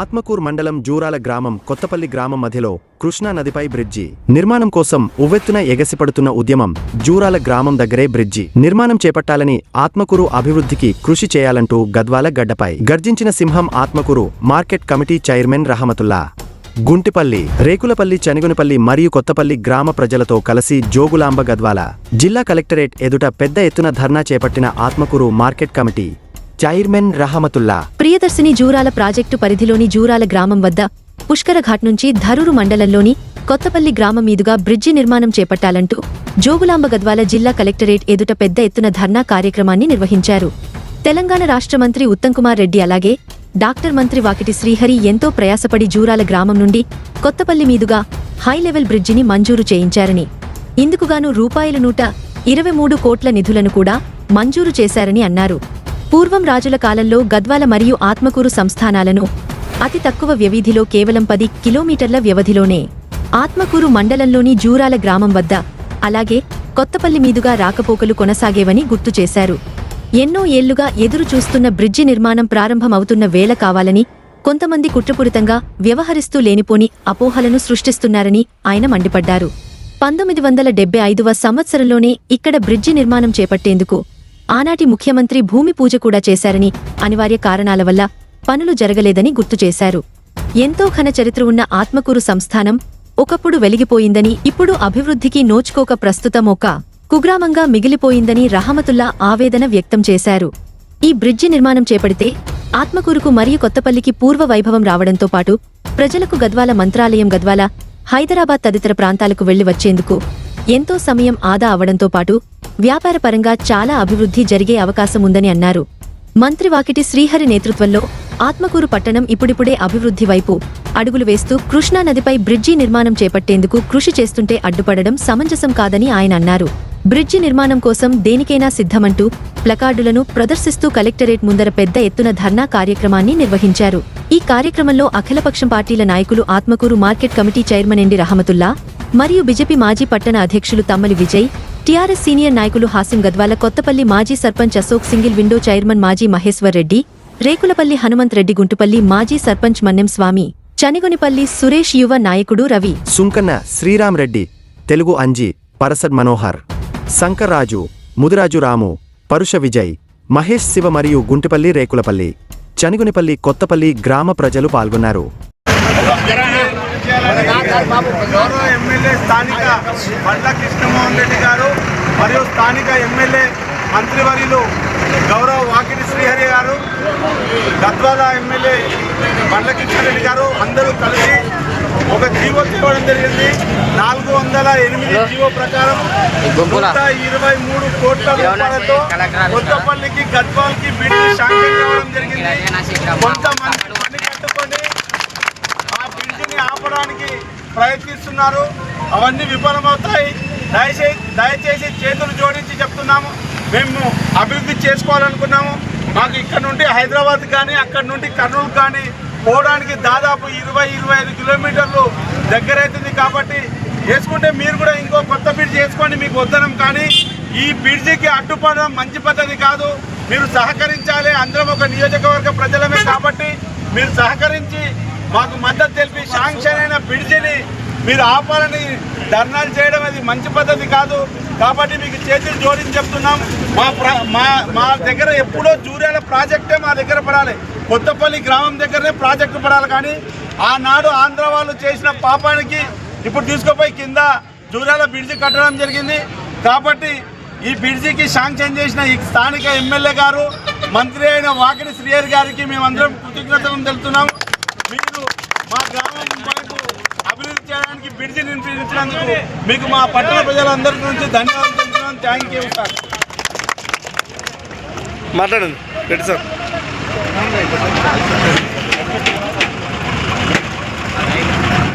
ఆత్మకూర్ మండలం జూరాల గ్రామం కొత్తపల్లి గ్రామం మధ్యలో కృష్ణా నదిపై బ్రిడ్జి. నిర్మాణం కోసం ఉవ్వెత్తున ఎగసిపడుతున్న ఉద్యమం జూరాల గ్రామం దగ్గరే బ్రిడ్జి. నిర్మాణం చేపట్టాలని ఆత్మకూరు అభివృద్ధికి కృషి చేయాలంటూ గద్వాల గడ్డపై గర్జించిన సింహం Atmakur market committee chairman Rahmatullah. Guntipalli Rekulapalli Chanigunipalli మరియు కొత్తపల్లి గ్రామ ప్రజలతో కలిసి జోగులాంబ గద్వాల. జిల్లా కలెక్టరేట్ ఎదుట పెద్ద ఎత్తున ధర్నా చేపట్టిన Atmakur market committee chairman Rahmatullah. Priyadarshini Jurala project పరిధిలోని జూరాల గ్రామం వద్ద పుష్కరఘాట్ నుంచి ధరూరు మండలంలోని కొత్తపల్లి గ్రామం మీదుగా బ్రిడ్జి నిర్మాణం చేపట్టాలంటూ జోగులాంబ గద్వాల జిల్లా కలెక్టరేట్ ఎదుట పెద్ద ఎత్తున ధర్నా కార్యక్రమాన్ని నిర్వహించారు. తెలంగాణ రాష్ట్ర మంత్రి ఉత్తమ్కుమార్ రెడ్డి అలాగే డాక్టర్ మంత్రి వాకిటి శ్రీహరి ఎంతో ప్రయాసపడి జూరాల గ్రామం నుండి కొత్తపల్లి మీదుగా హై లెవెల్ బ్రిడ్జిని మంజూరు చేయించారని. ఇందుకుగాను రూపాయలు నూట ఇరవై మూడు కోట్ల నిధులను కూడా మంజూరు చేశారని అన్నారు. పూర్వం రాజుల కాలంలో గద్వాల మరియు ఆత్మకూరు సంస్థానాలను అతి తక్కువ వ్యవధిలో కేవలం పది కిలోమీటర్ల వ్యవధిలోనే ఆత్మకూరు మండలంలోని జూరాల గ్రామం వద్ద అలాగే కొత్తపల్లి మీదుగా రాకపోకలు కొనసాగేవని గుర్తు చేశారు. ఎన్నో ఏళ్ళుగా ఎదురు చూస్తున్న బ్రిడ్జి నిర్మాణం ప్రారంభమవుతున్న వేళ కావాలని కొంతమంది కుట్రపూరితంగా వ్యవహరిస్తూ లేనిపోని అపోహలను సృష్టిస్తున్నారని ఆయన మండిపడ్డారు. పంతొమ్మిది వందల డెబ్బై ఐదవ సంవత్సరంలోనే ఇక్కడ బ్రిడ్జి నిర్మాణం చేపట్టేందుకు ఆనాటి ముఖ్యమంత్రి భూమి పూజ కూడా చేశారని అనివార్య కారణాల వల్ల పనులు జరగలేదని గుర్తు చేశారు. ఎంతో ఘన చరిత్ర ఉన్న ఆత్మకూరు సంస్థానం ఒకప్పుడు వెలిగిపోయిందని ఇప్పుడు అభివృద్ధికి నోచుకోక ప్రస్తుతం ఒక కుగ్రామంగా మిగిలిపోయిందని రహమతుల్లా ఆవేదన వ్యక్తం చేశారు. ఈ బ్రిడ్జి నిర్మాణం చేపడితే ఆత్మకూరుకు మరియు కొత్తపల్లికి పూర్వ వైభవం రావడంతో పాటు ప్రజలకు గద్వాల మంత్రాలయం గద్వాల హైదరాబాద్ తదితర ప్రాంతాలకు వెళ్ళి వచ్చేందుకు ఎంతో సమయం ఆదా అవడంతో పాటు వ్యాపారపరంగా చాలా అభివృద్ధి జరిగే అవకాశం ఉందని అన్నారు. మంత్రి వాకిటి శ్రీహరి నేతృత్వంలో ఆత్మకూరు పట్టణం ఇప్పుడిప్పుడే అభివృద్ధి వైపు అడుగులు వేస్తూ కృష్ణా నదిపై బ్రిడ్జి నిర్మాణం చేపట్టేందుకు కృషి చేస్తుంటే అడ్డుపడడం సమంజసం కాదని ఆయన అన్నారు. బ్రిడ్జి నిర్మాణం కోసం దేనికైనా సిద్ధమంటూ ప్లకార్డులను ప్రదర్శిస్తూ కలెక్టరేట్ ముందర పెద్ద ఎత్తున ధర్నా కార్యక్రమాన్ని నిర్వహించారు. ఈ కార్యక్రమంలో అఖిలపక్షం పార్టీల నాయకులు Atmakur market committee chairman MD Rahmatullah మరియు బీజేపీ మాజీ పట్టణ అధ్యక్షులు తమ్మలి విజయ్ టీఆర్ఎస్ సీనియర్ నాయకులు హాసిం గద్వాల కొత్తపల్లి మాజీ sarpanch Ashok single window chairman మాజీ మహేశ్వర్ రెడ్డి రేకులపల్లి హనుమంత్ రెడ్డి గుంటుపల్లి మాజీ సర్పంచ్ మన్నెం స్వామి చనిగొనిపల్లి సురేష్ యువ నాయకుడు రవి. సుంకన్న శ్రీరామ్ రెడ్డి తెలుగు అంజి పరసద్ మనోహర్ శంకర్ రాజు ముదిరాజు రాము పరుష విజయ్ మహేష్ శివ మరియు గుంటుపల్లి రేకులపల్లి చనిగునిపల్లి కొత్తపల్లి గ్రామ ప్రజలు పాల్గొన్నారు. గౌరవ ఎమ్మెల్యే స్థానిక బండ్ల కృష్ణమోహన్ రెడ్డి గారు మరియు స్థానిక ఎమ్మెల్యే మంత్రివర్యులు గౌరవ వాకిటి శ్రీహరి గారు గద్వాల ఎమ్మెల్యే బండ్ల కృష్ణారెడ్డి గారు అందరూ కలిసి ఒక జీవో తేవడం జరిగింది. నాలుగు వందల ఎనిమిది జీవో ప్రకారం నూట ఇరవై మూడు కోట్ల రూపాయలతో కొత్తపల్లికి గద్వాల్కి బిడ్డు శాంక్షన్ కావడం జరిగింది. కొంతమంది చేయడానికి ప్రయత్నిస్తున్నారు. అవన్నీ విఫలమవుతాయి. దయచేసి దయచేసి చేతులు జోడించి చెప్తున్నాము. మేము అభివృద్ధి చేసుకోవాలనుకున్నాము. మాకు ఇక్కడ నుండి హైదరాబాద్ కానీ అక్కడ నుండి కర్నూలు కానీ పోవడానికి దాదాపు ఇరవై ఇరవై ఐదు కిలోమీటర్లు దగ్గరైతుంది కాబట్టి చేసుకుంటే మీరు కూడా ఇంకో కొత్త బ్రిడ్జ్ చేసుకోండి మీకు వద్దనం కానీ. ఈ బ్రిడ్జికి అడ్డుపడడం మంచి పద్ధతి కాదు. మీరు సహకరించాలి. అందరం ఒక నియోజకవర్గ ప్రజలమే కాబట్టి మీరు సహకరించి మాకు మద్దతు తెలిపి శాంక్షన్ అయిన బ్రిడ్జిని మీరు ఆపాలని ధర్నాలు చేయడం అది మంచి పద్ధతి కాదు. కాబట్టి మీకు చేతులు జోడించి చెప్తున్నాం. మా మా మా దగ్గర ఎప్పుడో జూర్యాల ప్రాజెక్టే మా దగ్గర పడాలి. కొత్తపల్లి గ్రామం దగ్గరనే ప్రాజెక్టు పడాలి కానీ ఆనాడు ఆంధ్ర వాళ్ళు చేసిన పాపానికి ఇప్పుడు తీసుకుపోయి కింద జూర్యాల బ్రిడ్జి కట్టడం జరిగింది. కాబట్టి ఈ బ్రిడ్జికి శాంక్షన్ చేసిన ఈ స్థానిక ఎమ్మెల్యే గారు మంత్రి అయిన వాకిడి శ్రీయర్ గారికి మేమందరం కృతజ్ఞతలు తెలుపుతున్నాము మీరు మా గ్రామం మాకు అభివృద్ధి చేయడానికి బిడ్జి నిర్మించినందుకు మీకు మా పట్టణ ప్రజలందరి నుంచి ధన్యవాదాలు తెలుపుతున్నాను థ్యాంక్ యూ సార్ మాట్లాడండి. రెడ్డి సార్